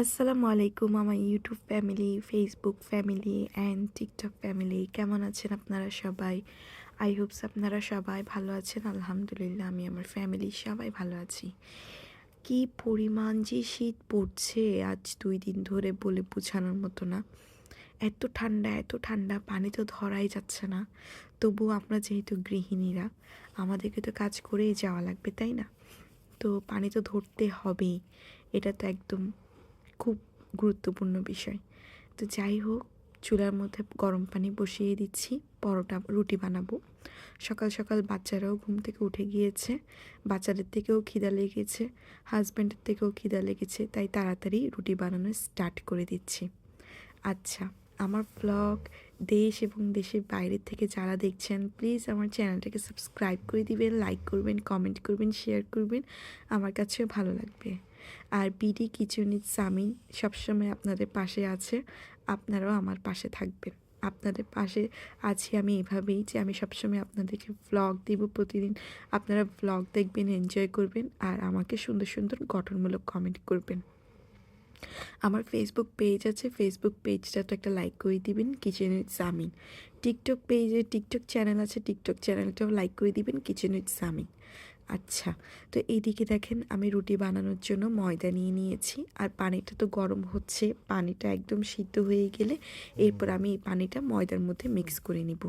আসসালামু আলাইকুম, আমার YouTube family Facebook family and TikTok family কেমন আছেন আপনারা সবাই? আই হোপস আপনারা সবাই ভালো আছেন, আলহামদুলিল্লাহ আমি আমার ফ্যামিলি সবাই ভালো আছি। কি পরিমাণ যে শীত পড়ছে, আজ দুই দিন ধরে বলে বোঝানোর মতো না। এত ঠান্ডা এত ঠান্ডা, পানি তো ধরাই যাচ্ছে না। তবু আমরা যেহেতু গৃহিণীরা, আমাদেরকে তো কাজ করেই যাওয়া লাগবে, তাই না? তো পানি তো ধরতে হবেই। এটা তো একদম খুব গুরুত্বপূর্ণ বিষয়। তো যাই হোক, চুলার মধ্যে গরম পানি বসিয়ে দিচ্ছি। পরোটা, রুটি বানাবো। সকাল সকাল বাচ্চারাও ঘুম থেকে উঠে গিয়েছে। বাচ্চাদের থেকেও খিদা লেগেছে। হাজব্যান্ডের থেকেও খিদা লেগেছে, তাই তাড়াতাড়ি রুটি বানানো স্টার্ট করে দিচ্ছি। আচ্ছা আমার ব্লগ দেশ এবং দেশের বাইরের থেকে যারা দেখছেন প্লিজ আমার চ্যানেলটাকে সাবস্ক্রাইব করে দিবেন লাইক করবেন কমেন্ট করবেন শেয়ার করবেন। আমার কাছেও ভালো লাগবে। আর বিডি কিচেন ইজ সামিন সবসময় আপনাদের পাশে আছে। আপনারাও আমার পাশে থাকবেন। আপনাদের পাশে আছি আমি এভাবেই যে আমি সবসময় আপনাদেরকে ব্লগ দিব প্রতিদিন। আপনারা ব্লগ দেখবেন এনজয় করবেন আর আমাকে সুন্দর সুন্দর গঠনমূলক কমেন্ট করবেন। আমার ফেসবুক পেজ আছে। ফেসবুক পেজটা তো একটা লাইক করে দিবেন কিচেন উইথ সামিন টিকটক পেজে টিকটক চ্যানেল আছে। টিকটক চ্যানেলটাও লাইক করে দিবেন কিচেন উইথ সামিন আচ্ছা তো এইদিকে দেখেন আমি রুটি বানানোর জন্য ময়দা নিয়ে নিয়েছি। আর পানিটা তো গরম হচ্ছে, পানিটা একদম সিদ্ধ হয়ে গেলে এরপর আমি এই পানিটা ময়দার মধ্যে মিক্স করে নিব।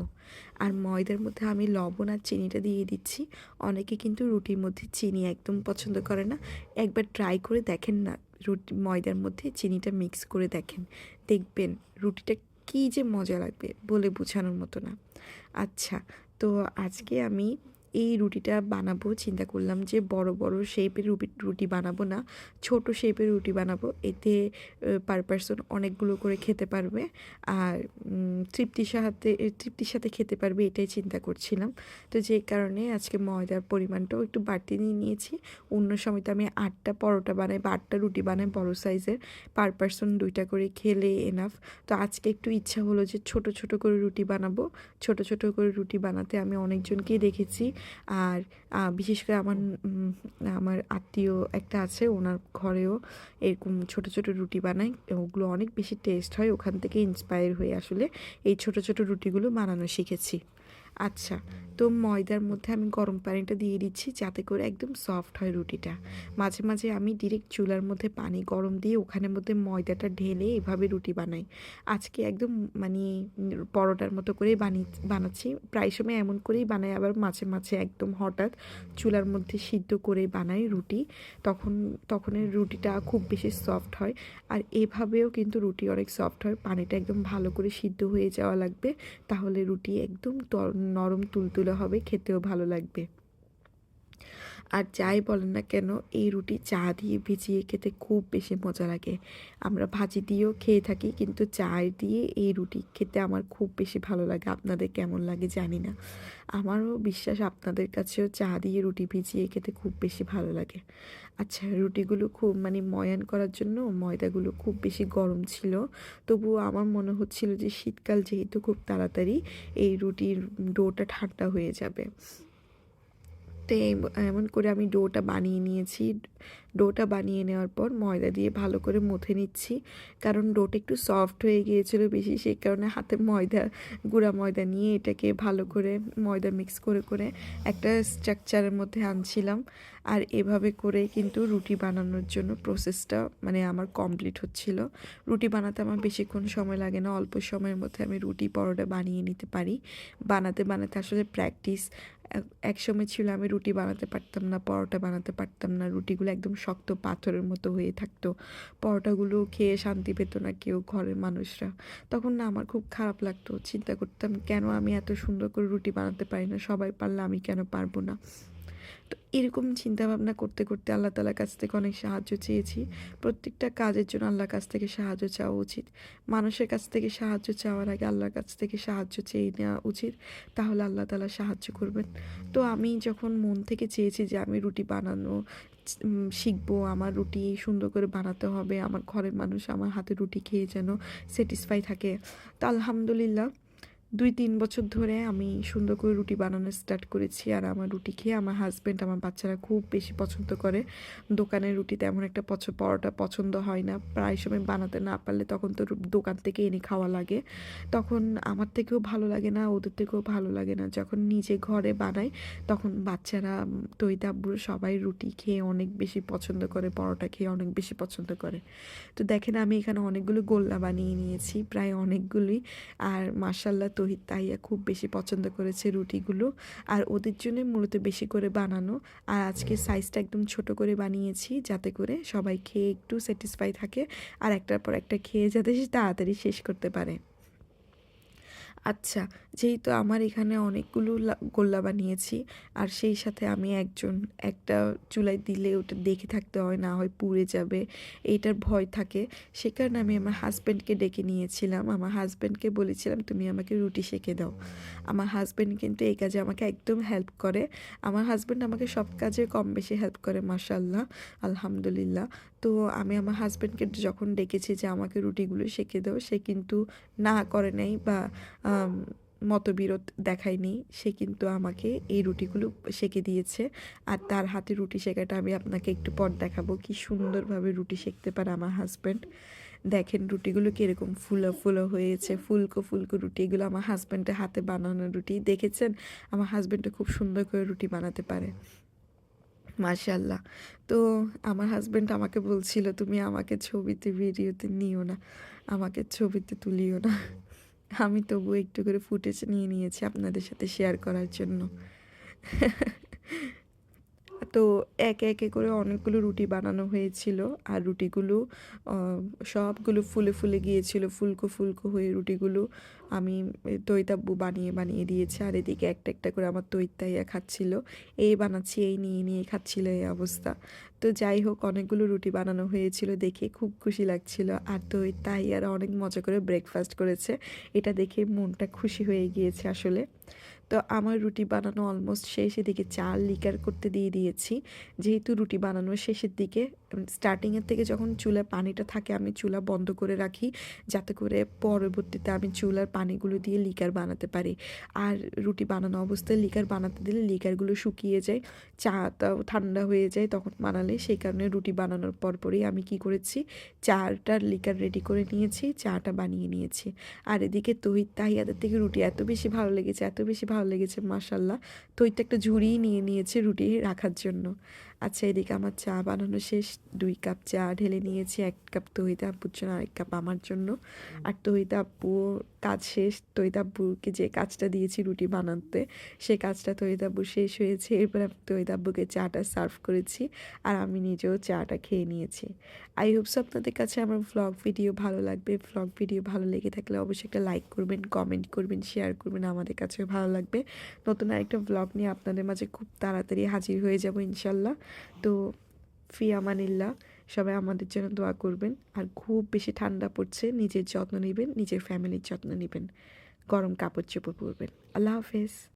আর ময়দার মধ্যে আমি লবণ আর চিনিটা দিয়ে দিচ্ছি। অনেকে কিন্তু রুটির মধ্যে চিনি একদম পছন্দ করে না। একবার ট্রাই করে দেখেন না, রুটি, ময়দার মধ্যে চিনিটা মিক্স করে দেখেন। দেখবেন রুটিটা কী যে মজা লাগবে বলে বোঝানোর মতো না। আচ্ছা তো আজকে আমি এই রুটিটা বানাবো, চিন্তা করলাম যে বড় বড় শেপের রুটি রুটি বানাবো না, ছোট শেপের রুটি বানাবো। এতে পার পারসন অনেকগুলো করে খেতে পারবে। আর তৃপ্তির সাথে তৃপ্তির সাথে খেতে পারবে এটাই চিন্তা করছিলাম। তো যে কারণে আজকে ময়দার পরিমাণটাও একটু বাড়তি নিয়ে নিয়েছি। অন্য সময় তো আমি আটটা পরোটা বানাই বা আটটা রুটি বানাই বড় সাইজের পার পারসন দুইটা করে খেলে এনাফ তো আজকে একটু ইচ্ছা হলো যে ছোট ছোট করে রুটি বানাবো। ছোট ছোট করে রুটি বানাতে আমি অনেকজনকেই দেখেছি। আর বিশেষ করে আমার আমার আত্মীয় একটা আছে, ওনার ঘরেও এরকম ছোট ছোট রুটি বানায় ওগুলো অনেক বেশি টেস্ট হয়, ওখান থেকে ইন্সপায়ার হয়ে আসলে এই ছোট ছোট রুটিগুলো বানানো শিখেছি। আচ্ছা তো ময়দার মধ্যে আমি গরম পানিটা দিয়ে দিচ্ছি, যাতে করে একদম সফট হয় রুটিটা। মাঝে মাঝে আমি ডিরেক্ট চুলার মধ্যে পানি গরম দিয়ে ওখানের মধ্যে ময়দাটা ঢেলে এভাবে রুটি বানাই। আজকে একদম মানে পরোটার মতো করেই বানিয়ে বানাচ্ছি। প্রায় সময় এমন করেই বানাই, আবার মাঝে মাঝে একদম হঠাৎ চুলার মধ্যে সিদ্ধ করে বানাই রুটি। তখন, তখনের রুটিটা খুব বেশি সফট হয়। আর এভাবেও কিন্তু রুটি অনেক সফট হয়। পানিটা একদম ভালো করে সিদ্ধ হয়ে যাওয়া লাগবে। তাহলে রুটি একদম নরম তুলতুলে হবে খেতেও ভালো লাগবে। আর যাই বলেন না কেন, এই রুটি চা দিয়ে ভিজিয়ে খেতে খুব বেশি মজা লাগে। আমরা ভাজি দিয়েও খেয়ে থাকি, কিন্তু চা দিয়ে এই রুটি খেতে আমার খুব বেশি ভালো লাগে। আপনাদের কেমন লাগে জানি না। আমারও বিশ্বাস আপনাদের কাছেও চা দিয়ে রুটি ভিজিয়ে খেতে খুব বেশি ভালো লাগে। আচ্ছা রুটিগুলো খুব মানে ময়ান করার জন্য ময়দাগুলো খুব বেশি গরম ছিল। তবুও আমার মনে হচ্ছিল যে শীতকাল যেহেতু খুব তাড়াতাড়ি, এই রুটির ডোটা ঠান্ডা হয়ে যাবে। তো এমন করে আমি ডোটা বানিয়ে নিয়েছি। ডোটা বানিয়ে নেওয়ার পর ময়দা দিয়ে ভালো করে মুথে নিচ্ছি। কারণ ডোটা একটু সফট হয়ে গিয়েছিল বেশি, সেই কারণে হাতে ময়দা, গুঁড়া ময়দা নিয়ে এটাকে ভালো করে ময়দা মিক্স করে করে একটা স্ট্রাকচারের মধ্যে আনছিলাম। আর এভাবে করে কিন্তু রুটি বানানোর জন্য প্রসেসটা মানে আমার কমপ্লিট হচ্ছিল। রুটি বানাতে আমার বেশিক্ষণ সময় লাগে না, অল্প সময়ের মধ্যে আমি রুটি পরোটা বানিয়ে নিতে পারি। বানাতে বানাতে আসলে প্র্যাকটিস এক সময় ছিল আমি রুটি বানাতে পারতাম না, পরোটা বানাতে পারতাম না, রুটিগুলো একদম শক্ত পাথরের মতো হয়ে থাকতো। পরোটাগুলো খেয়ে শান্তি পেত না কেউ, ঘরের মানুষরা। তখন না আমার খুব খারাপ লাগতো, চিন্তা করতাম কেন আমি এত সুন্দর করে রুটি বানাতে পারি না, সবাই পারলে আমি কেন পারব না? তো এরকম চিন্তাভাবনা করতে করতে আল্লাহ তালার কাছ থেকে অনেক সাহায্য চেয়েছি। প্রত্যেকটা কাজের জন্য আল্লাহর কাছ থেকে সাহায্য চাওয়া উচিত। মানুষের কাছ থেকে সাহায্য চাওয়ার আগে আল্লাহর কাছ থেকে সাহায্য চেয়ে নেওয়া উচিত, তাহলে আল্লাহ তালা সাহায্য করবেন। তো আমি যখন মন থেকে চেয়েছি যে আমি রুটি বানানো শিখব, আমার রুটি সুন্দর করে বানাতে হবে, আমার ঘরের মানুষ আমার হাতে রুটি খেয়ে যেন স্যাটিসফাই থাকে, তা আলহামদুলিল্লাহ দুই তিন বছর ধরে আমি সুন্দর করে রুটি বানানো স্টার্ট করেছি আর আমার রুটি খেয়ে আমার হাজব্যান্ড আমার বাচ্চারা খুব বেশি পছন্দ করে। দোকানের রুটি তেমন একটা পছ, পরোটা পছন্দ হয় না। প্রায় সময় বানাতে না পারলে তখন তো দোকান থেকে এনে খাওয়া লাগে। তখন আমার থেকেও ভালো লাগে না, ওদের থেকেও ভালো লাগে না। যখন নিজে ঘরে বানাই, তখন বাচ্চারা তৈতাব্বুর সবাই রুটি খেয়ে অনেক বেশি পছন্দ করে, পরোটা খেয়ে অনেক বেশি পছন্দ করে। তো দেখেন আমি এখানে অনেকগুলো গোল্লা বানিয়ে নিয়েছি, প্রায় অনেকগুলি আর মার্শাল্লাহ তহিদ তাইয়া খুব বেশি পছন্দ করেছে রুটিগুলো। আর ওদের জন্য মূলত বেশি করে বানানো। আর আজকে সাইজটা একদম ছোট করে বানিয়েছি যাতে করে সবাই খেয়ে একটু স্যাটিসফাই থাকে। আর একটার পর একটা খেয়ে যাতে সে তাড়াতাড়ি শেষ করতে পারে। আচ্ছা যেহেতু আমার এখানে অনেকগুলো গোল্লা বানিয়েছি, আর সেই সাথে আমি একজন, একটা চুলায় দিলে ওটা দেখে থাকতে হয়, না হয় পুড়ে যাবে এইটার ভয় থাকে। সে কারণে আমি আমার হাজব্যান্ডকে ডেকে নিয়েছিলাম। আমার হাজব্যান্ডকে বলেছিলাম, তুমি আমাকে রুটি সেঁকে দাও। আমার হাজব্যান্ড কিন্তু এই কাজে আমাকে একদম হেল্প করে। আমার হাজব্যান্ড আমাকে সব কাজে কম বেশি হেল্প করে মাসাল্লাহ আলহামদুলিল্লাহ। তো আমি আমার হাজব্যান্ডকে যখন ডেকেছি যে আমাকে রুটিগুলো সেঁকে দাও, সে কিন্তু না করে নাই বা মতবিরোধ দেখায়নি। সে কিন্তু আমাকে এই রুটিগুলো সেঁকে দিয়েছে। আর তার হাতে রুটি শেখাটা আমি আপনাকে একটু পর দেখাবো। কি সুন্দরভাবে রুটি সেঁকতে পারে আমার হাজব্যান্ড দেখেন রুটিগুলো কীরকম ফুলো ফুলো হয়েছে। ফুলকো ফুলকো রুটি। এগুলো আমার হাজব্যান্ডের হাতে বানানো রুটি। দেখেছেন? আমার হাজব্যান্ডটা খুব সুন্দর করে রুটি বানাতে পারে। মাশাল্লাহ তো আমার হাজব্যান্ড আমাকে বলছিল, তুমি আমাকে ছবিতে, ভিডিওতে নিও না। আমাকে ছবিতে তুলিও না। আমি তবু একটু করে ফুটেজ নিয়ে নিয়েছি আপনাদের সাথে শেয়ার করার জন্য। তো একে একে করে অনেকগুলো রুটি বানানো হয়েছিল। আর রুটিগুলো সবগুলো ফুলে ফুলে গিয়েছিল, ফুলকো ফুলকো হয়ে রুটিগুলো আমি তৈতাব্বু বানিয়ে বানিয়ে দিয়েছে। আর এদিকে একটা একটা করে আমার তৈতাইয়া খাচ্ছিল। এই বানাচ্ছি, এই নিয়ে নিয়ে খাচ্ছিল এই অবস্থা। তো যাই হোক, অনেকগুলো রুটি বানানো হয়েছিল দেখে খুব খুশি লাগছিল। আর তো তাই আর অনেক মজা করে ব্রেকফাস্ট করেছে। এটা দেখে মনটা খুশি হয়ে গিয়েছে আসলে। তো আমার রুটি বানানো অলমোস্ট শেষ এদিকে চাল লিকার করতে দিয়ে দিয়েছি। যেহেতু রুটি বানানো শেষের দিকে স্টার্টিংয়ের থেকে যখন চুলার পানিটা থাকে, আমি চুলা বন্ধ করে রাখি, যাতে করে পরবর্তীতে আমি চুলার পানিগুলো দিয়ে লিকার বানাতে পারি। আর রুটি বানানো অবস্থায় লিকার বানাতে দিলে লিকারগুলো শুকিয়ে যায় চাটাও ঠান্ডা হয়ে যায় তখন বানালে, সেই কারণে রুটি বানানোর পরপরই আমি কি করেছি চাটার লিকার রেডি করে নিয়েছি, চাটা বানিয়ে নিয়েছি। আর এদিকে তহিদ তাহিয়াদের থেকে রুটি এত বেশি ভালো লেগেছে, এত বেশি ভালো লেগেছে মাসাল্লাহ তহিদ তো একটা ঝুড়িই নিয়ে নিয়েছে রুটি রাখার জন্য। আচ্ছা এদিকে আমার চা বানানো শেষ। দুই কাপ চা ঢেলে নিয়েছি এক কাপ তহিদা আব্বুর জন্য আরেক কাপ আমার জন্য। আর তহিদা আব্বু কাজ শেষ। তহিদা আব্বুকে যে কাজটা দিয়েছি রুটি বানাতে সেই কাজটা তহিদা আব্বু শেষ হয়েছে। এরপর আমি তহিদা আব্বুকে চাটা সার্ভ করেছি আর আমি নিজেও চাটা খেয়ে নিয়েছি। আই হোপস আপনাদের কাছে আমার ভ্লগ ভিডিও ভালো লাগবে। ভ্লগ ভিডিও ভালো লেগে থাকলে অবশ্যই একটা লাইক করবেন কমেন্ট করবেন শেয়ার করবেন আমাদের কাছেও ভালো লাগবে। নতুন আরেকটা ভ্লগ নিয়ে আপনাদের মাঝে খুব তাড়াতাড়ি হাজির হয়ে যাব ইনশাল্লাহ। তো ফি আমানিল্লা সবাই আমাদের জন্য দোয়া করবেন। আর খুব বেশি ঠান্ডা পড়ছে, নিজের যত্ন নেবেন, নিজের ফ্যামিলির যত্ন নেবেন। গরম কাপড় চোপড় পরবেন। আল্লাহ হাফেজ।